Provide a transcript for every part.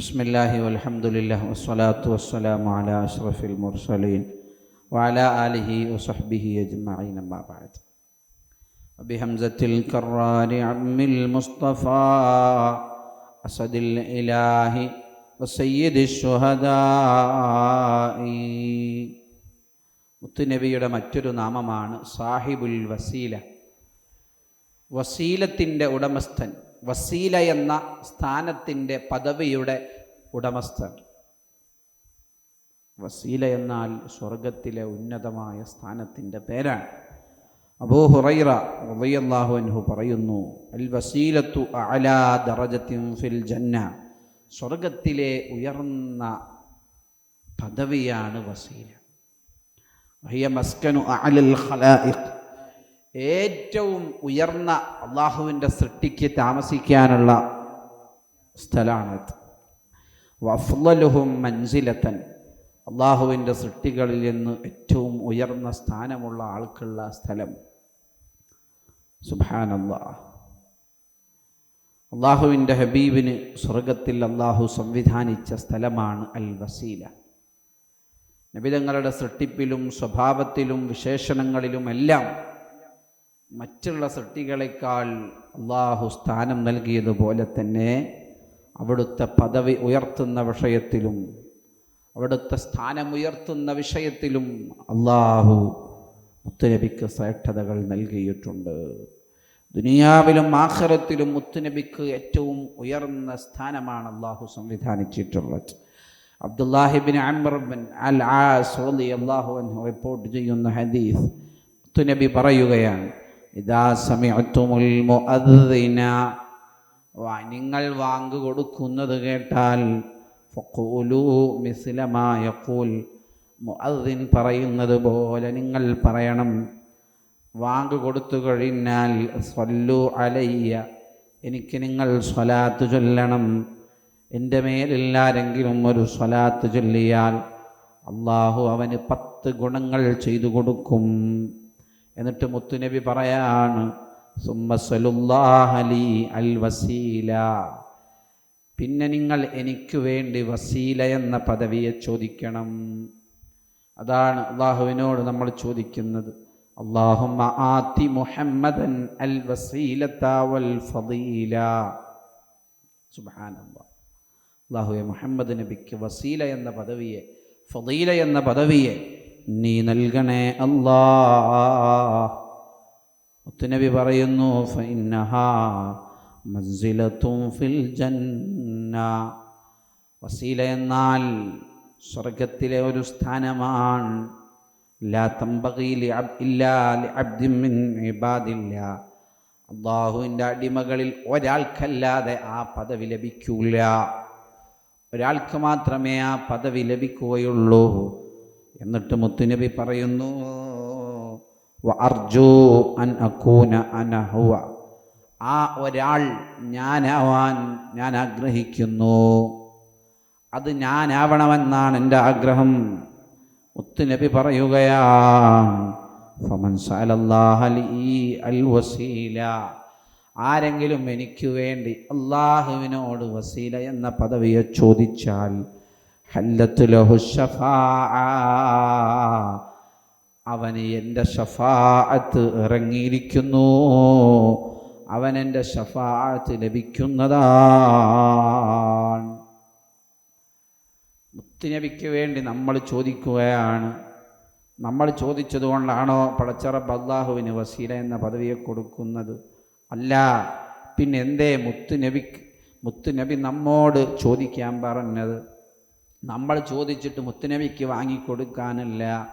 بسم الله والحمد لله والصلاة والسلام على أشرف المرسلين وعلى آله وصحبه أجمعين ما بعد بهمزة الكرار عم المصطفى أسد الإله وسيد الشهداء മുത്തുനബിയുടെ മറ്റൊരു നാമമാണ് സാഹിബുൽ വസീല വസീലത്തിൻ്റെ ഉടമസ്ഥൻ വസീല എന്ന സ്ഥാനത്തിന്റെ പദവിയുടെ ഉടമസ്ഥൻ. വസീല എന്നാൽ സ്വർഗത്തിലെ ഉന്നതമായ സ്ഥാനത്തിന്റെ പേരാണ്. അബൂ ഹുറൈറ റളിയല്ലാഹു അൻഹു പറയുന്നു അൽ വസീലത്തു അലാ ദറജത്തിൻ ഫിൽ ജന്ന സ്വർഗത്തിലെ ഉയർന്ന പദവിയാണ് വസീല. വഹിയ മസ്കനു അലൽ ഖലായിഖ്. ഏറ്റവും ഉയർന്ന അള്ളാഹുവിന്റെ സൃഷ്ടിക്ക് താമസിക്കാനുള്ള സ്ഥലമാണത് വഫ്ലലുഹും മൻസിലത്തൻ. അള്ളാഹുവിന്റെ സൃഷ്ടികളിൽ നിന്ന് ഏറ്റവും ഉയർന്ന സ്ഥാനമുള്ള ആൾക്കുള്ള സ്ഥലം. സുബാനല്ല അള്ളാഹുവിന്റെ ഹബീബിന് സ്വർഗത്തിൽ അള്ളാഹു സംവിധാനിച്ച സ്ഥലമാണ് അൽ വസീല നബിതങ്ങളുടെ സൃഷ്ടിപ്പിലും സ്വഭാവത്തിലും വിശേഷണങ്ങളിലുമെല്ലാം മറ്റുള്ള സൃഷ്ടികളെക്കാൾ അള്ളാഹു സ്ഥാനം നൽകിയതുപോലെ തന്നെ അവിടുത്തെ പദവി ഉയർത്തുന്ന വിഷയത്തിലും അവിടുത്തെ സ്ഥാനമുയർത്തുന്ന വിഷയത്തിലും അള്ളാഹു മുത്തുനബിക്ക് ശ്രേഷ്ഠതകൾ നൽകിയിട്ടുണ്ട്. ദുനിയാവിലും ആഖിറത്തിലും മുത്തുനബിക്ക് ഏറ്റവും ഉയർന്ന സ്ഥാനമാണ് അള്ളാഹു സംവിധാനിച്ചിട്ടുള്ളത്. അബ്ദുല്ലാഹിബിൻ അമർബിൻ അൽ ആസ് അൻഹു റിപ്പോർട്ട് ചെയ്യുന്ന ഹദീസ് മുത്തുനബി പറയുകയാണ് ഇതാ സമയത്തുമുൽ മുഅദ്ദിന. നിങ്ങൾ വാങ്ങു കൊടുക്കുന്നത് കേട്ടാൽ ഫഖൂലു മിസ്ലമാ യഖൂൽ. മുഅദ്ദിൻ പറയുന്നത് പോലെ നിങ്ങൾ പറയണം. വാങ്ങു കൊടുത്തു കഴിഞ്ഞാൽ സ്വല്ലു അലയ്യ. എനിക്ക് നിങ്ങൾ സ്വലാത്ത് ചൊല്ലണം. എന്റെ മേലില്ലാരെങ്കിലും ഒരു സ്വലാത്ത് ചൊല്ലിയാൽ അള്ളാഹു അവന് പത്ത് ഗുണങ്ങൾ ചെയ്തു കൊടുക്കും. എന്നിട്ട് മുത്തുനബി പറയാണ് അൽ വസീല. പിന്നെ നിങ്ങൾ എനിക്ക് വേണ്ടി വസീല എന്ന പദവിയെ ചോദിക്കണം. അതാണ് അള്ളാഹുവിനോട് നമ്മൾ ചോദിക്കുന്നത്. അള്ളാഹുമ്മ ആത്തി മുഹമ്മദൻ അൽ വസീലത്ത വൽ ഫദീല. മുഹമ്മദ് നബിക്ക് വസീല എന്ന പദവിയെ ഫദീല എന്ന പദവിയെ നീ നൽകണേ അല്ലാ മുത്തുനബി പറയുന്നു ഫിൽ ജന്ന. വസീല എന്നാൽ സ്വർഗത്തിലെ ഒരു സ്ഥാനമാണ്. അള്ളാഹുവിന്റെ അടിമകളിൽ ഒരാൾക്കല്ലാതെ ആ പദവി ലഭിക്കൂല. ഒരാൾക്ക് മാത്രമേ ആ പദവി ലഭിക്കുകയുള്ളൂ. എന്നിട്ട് മുത്തുനബി പറയുന്നു അർജു അൻ അക്കൂന അനഹുവ ആ ഒരാൾ ഞാനാവാൻ ഞാൻ ആഗ്രഹിക്കുന്നു. അത് ഞാനാവണമെന്നാണ് എന്റെ ആഗ്രഹം. മുത്തുനബി വസീല. ആരെങ്കിലും എനിക്ക് വേണ്ടി അള്ളാഹുവിനോട് വസീല എന്ന പദവിയെ ചോദിച്ചാൽ ഹല്ലത്തുലഹു അവന് എന്റെ ഷഫാഅത്ത് ഇറങ്ങിയിരിക്കുന്നു. അവൻ എന്റെ ഷഫാഅത്ത് ലഭിക്കുന്നതാണ്. മുത്തുനബിക്ക് വേണ്ടി നമ്മൾ ചോദിക്കുകയാണ്. നമ്മൾ ചോദിച്ചതുകൊണ്ടാണോ പടച്ചറബ് അള്ളാഹുവിന് വസീല എന്ന പദവിയെ കൊടുക്കുന്നത്? അല്ല പിന്നെ എന്തേ മുത്തുനബിക്ക് മുത്തുനബി നമ്മോട് ചോദിക്കാൻ പറഞ്ഞത്? നമ്മൾ ചോദിച്ചിട്ട് മുത്തുനബിക്ക് വാങ്ങിക്കൊടുക്കാനല്ല.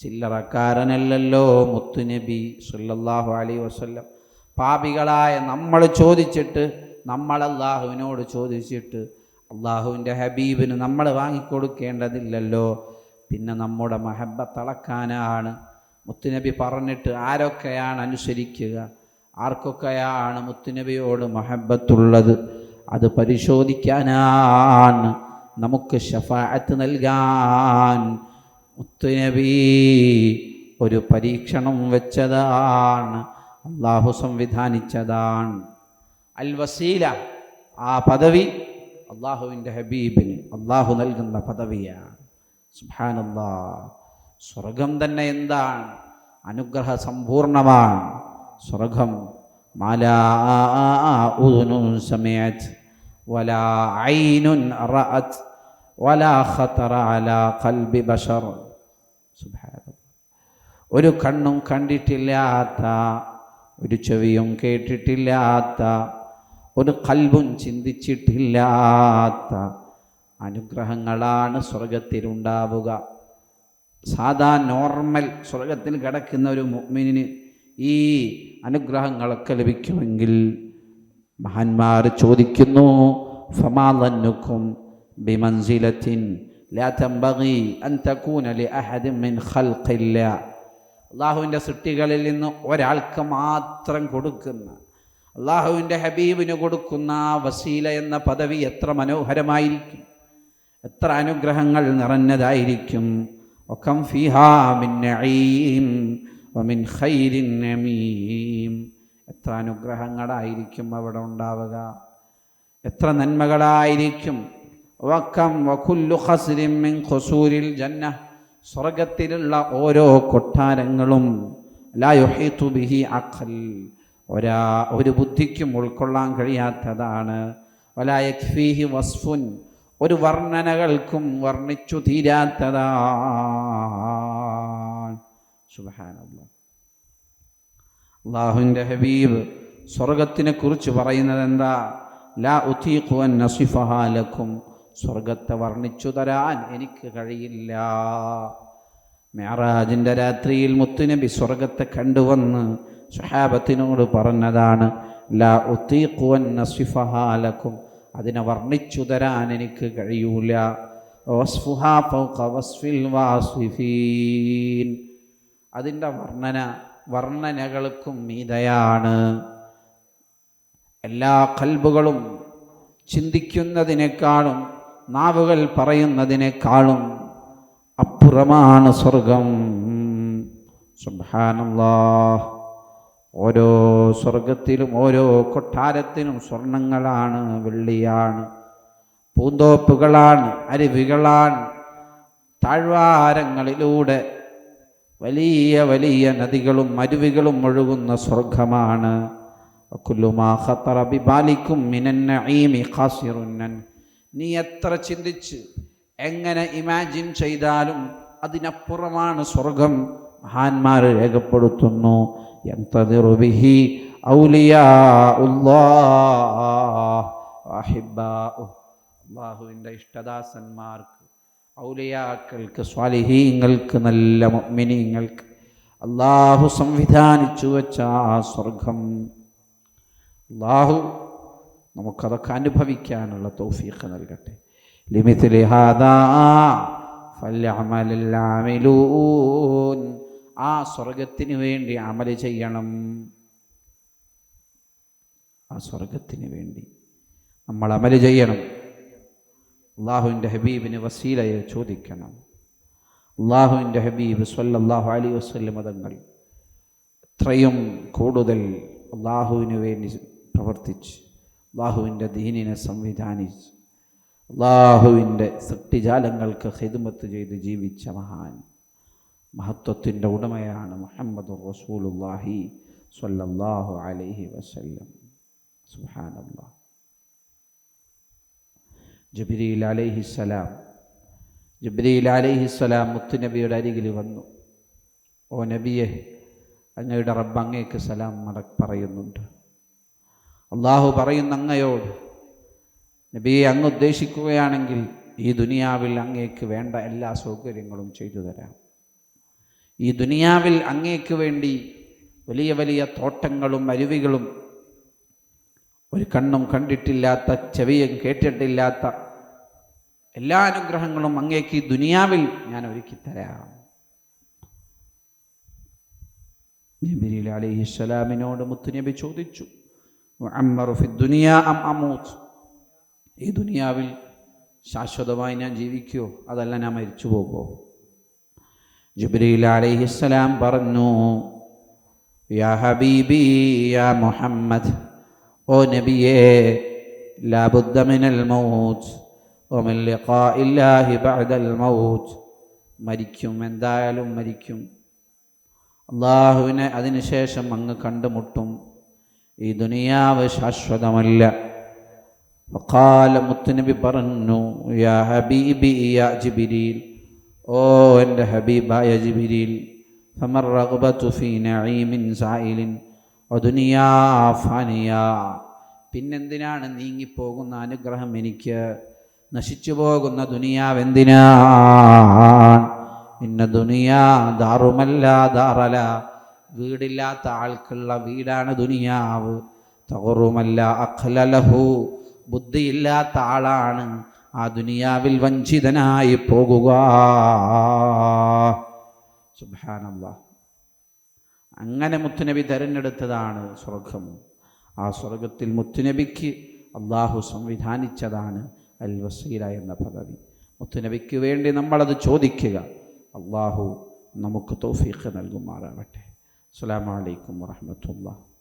ചില്ലറക്കാരനല്ലല്ലോ മുത്തുനബി സല്ലല്ലാഹു അലൈഹി വസല്ലം. പാപികളായ നമ്മൾ ചോദിച്ചിട്ട് നമ്മൾ അള്ളാഹുവിനോട് ചോദിച്ചിട്ട് അള്ളാഹുവിന്റെ ഹബീബിന് നമ്മൾ വാങ്ങിക്കൊടുക്കേണ്ടതില്ലല്ലോ. പിന്നെ നമ്മുടെ മഹബത്ത് അളക്കാനാണ് മുത്തുനബി പറഞ്ഞിട്ട് ആരൊക്കെയാണ് അനുസരിക്കുക? ആർക്കൊക്കെയാണ് മുത്തുനബിയോട് മഹബത്തുള്ളത്? അത് പരിശോധിക്കാനാണ്. നമുക്ക് ഷഫാഅത്ത് നൽകാൻ. മുത്തുനബി ഒരു പരീക്ഷണം വെച്ചതാണ്. അള്ളാഹു സംവിധാനിച്ചതാണ്. അൽ വസീല ആ പദവി അള്ളാഹുവിന്റെ ഹബീബിന് അള്ളാഹു നൽകുന്ന പദവിയാണ്. സുഹാനല്ലാ സ്വർഗം തന്നെ എന്താണ്? അനുഗ്രഹ സമ്പൂർണമാണ്. സ്വർഗം മാലാ ഉദുനുൻ സമയത്ത് عين رأت ولا خطر على قلب بشر سبحان الله ഒരു കണ്ണും കണ്ടിട്ടില്ലാത്ത ഒരു ചെവിയും കേട്ടിട്ടില്ലാത്ത ഒരു കൽബും ചിന്തിച്ചിട്ടില്ലാത്ത അനുഗ്രഹങ്ങളാണ് സ്വർഗത്തിലുണ്ടാവുക. സാധാ നോർമൽ സ്വർഗത്തിൽ കിടക്കുന്ന ഒരു മുഗ്മിനിന് ഈ അനുഗ്രഹങ്ങളൊക്കെ ലഭിക്കുമെങ്കിൽ മഹാന്മാർ ചോദിക്കുന്നു ഫമാലന്നുക്കും ബിമൻസിലത്തിൻ അൻ തകൂന മിൻ അള്ളാഹുവിന്റെ സൃഷ്ടികളിൽ നിന്ന് ഒരാൾക്ക് മാത്രം കൊടുക്കുന്ന അള്ളാഹുവിന്റെ ഹബീബിന് കൊടുക്കുന്ന വസീല എന്ന പദവി എത്ര മനോഹരമായിരിക്കും. എത്ര അനുഗ്രഹങ്ങൾ നിറഞ്ഞതായിരിക്കും. ഒക്കം ഫിഹാ മിൻ നഈം വമിൻ ഖൈരിൻ നമീം. എത്ര അനുഗ്രഹങ്ങളായിരിക്കും അവിടെ ഉണ്ടാവുക? എത്ര നന്മകളായിരിക്കും? വക്കം വകുല്ലു ഖസ്രിൻ മിൻ ഖുസൂരിൽ ജന്ന സ്വർഗത്തിലുള്ള ഓരോ കൊട്ടാരങ്ങളും ലാ യുഹീതു ബിഹി അഖൽ. ഒരാ ഒരു ബുദ്ധിക്കും ഉൾക്കൊള്ളാൻ കഴിയാത്തതാണ്. വലായഖ്ഫീഹി വസ്ഫുൻ. ഒരു വർണനകൾക്കും വർണിച്ചു തീരാത്തതാണ്. സുബ്ഹാനല്ലാഹ് അള്ളാഹുവിന്റെ ഹബീബ് സ്വർഗത്തിനെ കുറിച്ച് പറയുന്നത് എന്താ ലാ ഉത്തീഖുവൻ നസിഫഹാലക്കും സ്വർഗത്തെ വർണിച്ചു തരാൻ എനിക്ക് കഴിയില്ല. മെഹറാജിന്റെ രാത്രിയിൽ മുത്തുനബി സ്വർഗത്തെ കണ്ടുവന്ന് സുഹാബത്തിനോട് പറഞ്ഞതാണ് ലാ ഉത്തീഖുവൻ നസിഫഹാലക്കും അതിനെ വർണിച്ചു തരാൻ എനിക്ക് കഴിയൂല. അതിന്റെ വർണന വർണനകൾക്കും മീതയാണ് എല്ലാ കൽബുകളും ചിന്തിക്കുന്നതിനേക്കാളും നാവുകൾ പറയുന്നതിനേക്കാളും അപ്പുറമാണ് സ്വർഗം. സുബ്ഹാനല്ലാ ഓരോ സ്വർഗത്തിലും ഓരോ കൊട്ടാരത്തിനും സ്വർണങ്ങളാണ് വെള്ളിയാണ്. പൂന്തോപ്പുകളാണ് അരുവികളാണ്. താഴ്വാരങ്ങളിലൂടെ വലിയ വലിയ നദികളും അരുവികളും ഒഴുകുന്ന സ്വർഗമാണ്. ഖാസിറുന്നൻ നീ എത്ര ചിന്തിച്ച് എങ്ങനെ ഇമാജിൻ ചെയ്താലും അതിനപ്പുറമാണ് സ്വർഗം. മഹാന്മാർ രേഖപ്പെടുത്തുന്നു ഇഷ്ടദാസന്മാർക്ക് ഔലിയാക്കൾക്ക് സ്വാലിഹീങ്ങൾക്ക് നല്ല മിനിങ്ങൾക്ക് അള്ളാഹു സംവിധാനിച്ചു വച്ച ആ സ്വർഗം. അള്ളാഹു നമുക്കതൊക്കെ അനുഭവിക്കാനുള്ള തൗഫീഖ് നൽകട്ടെ. ആമിലൂൻ. ആ സ്വർഗത്തിന് വേണ്ടി അമൽ ചെയ്യണം. ആ സ്വർഗത്തിന് വേണ്ടി നമ്മൾ അമൽ ചെയ്യണം. അള്ളാഹുവിന്റെ ഹബീബിന് വസീലയെ ചോദിക്കണം. അള്ളാഹുവിന്റെ ഹബീബ് സല്ലല്ലാഹു അലി വസല്ലം മതങ്ങൾ എത്രയും കൂടുതൽ അള്ളാഹുവിന് വേണ്ടി പ്രവർത്തിച്ച് അള്ളാഹുവിന്റെ ദീനിനെ സംവിധാനിച്ച് അള്ളാഹുവിന്റെ സൃഷ്ടിജാലങ്ങൾക്ക് ഹിദ്മത്ത് ചെയ്ത് ജീവിച്ച മഹാൻ മഹത്വത്തിന്റെ ഉടമയാണ് മുഹമ്മദ് റസൂലുല്ലാഹി സല്ലല്ലാഹു അലൈഹി വസല്ലം. സുബ്ഹാനല്ലാഹ്. ജബിരിയിൽ അലൈഹിസ്സലാം ജബിരിയിൽ അലൈഹിസ്സലാം മുത്തുനബിയുടെ അരികിൽ വന്നു. ഓ നബിയെ അങ്ങയുടെ റബ്ബ് അങ്ങേക്ക് സലാം മട പറയുന്നുണ്ട്. അള്ളാഹു പറയുന്ന അങ്ങയോട് നബിയെ അങ്ങ് ഉദ്ദേശിക്കുകയാണെങ്കിൽ ഈ ദുനിയാവിൽ അങ്ങേക്ക് വേണ്ട എല്ലാ സൗകര്യങ്ങളും ചെയ്തു തരാം. ഈ ദുനിയാവിൽ അങ്ങേക്ക് വേണ്ടി വലിയ വലിയ തോട്ടങ്ങളും അരുവികളും ഒരു കണ്ണും കണ്ടിട്ടില്ലാത്ത ചെവിയും കേട്ടിട്ടില്ലാത്ത എല്ലാ അനുഗ്രഹങ്ങളും അങ്ങേക്ക് ദുനിയാവിൽ ഞാൻ ഒരുക്കി തരാം. ജബിരിൽ അലിഹിസ്സലാമിനോട് മുത്തുനബി ചോദിച്ചു ഈ ദുനിയാവിൽ ശാശ്വതമായി ഞാൻ ജീവിക്കുമോ അതല്ല ഞാൻ മരിച്ചു പോകുമോ ജുബ്രീൽ അലൈഹിസ്സലാം പറഞ്ഞു യാ ഹബീബി യാ മുഹമ്മദ് ഓ നബിയേ ലാബുദ്ധമിനൽ മൗത്ത്. ഒമിൻ ലിഖാഇല്ലാഹി ബഅദൽ മൗത്ത് മരിക്കും. എന്തായാലും മരിക്കും. അള്ളാഹുവിനെ അതിനുശേഷം അങ്ങ് കണ്ടുമുട്ടും. ഈ ദുനിയാവ് ശാശ്വതമല്ല. വക്കാല മുത്തുനബി പറഞ്ഞു യാ ഹബീബി യാ ജിബിരിൽ. ഓ എന്റെ ഹബീബായ ജിബിരിൽ ഫമർ ഫീ നഈമിൻ സായിലിൻ ദുനിയാ ഫാനിയ. പിന്നെന്തിനാണ് നീങ്ങിപ്പോകുന്ന അനുഗ്രഹം എനിക്ക്? നശിച്ചു പോകുന്ന ദുനിയാവ് ഇന്ന ദുനിയാ ദാറുമല്ല ദാറല. വീടില്ലാത്ത ആൾക്കുള്ള വീടാണ് ദുനിയാവ്. തകറുമല്ല അഖലലഹു. ബുദ്ധിയില്ലാത്ത ആളാണ് ആ ദുനിയാവിൽ വഞ്ചിതനായി പോകുക. സുബാനല്ല അങ്ങനെ മുത്തുനബി തിരഞ്ഞെടുത്തതാണ് സ്വർഗം. ആ സ്വർഗത്തിൽ മുത്തുനബിക്ക് അള്ളാഹു സംവിധാനിച്ചതാണ്. അൽ വസീല എന്ന പദവി. മുത്തുനബിക്ക് വേണ്ടി നമ്മളത് ചോദിക്കുക. അള്ളാഹു നമുക്ക് തോഫീഖ് നൽകുമാറാവട്ടെ അസ്സലാമു അലൈക്കും വറഹ്മത്തുള്ളാഹി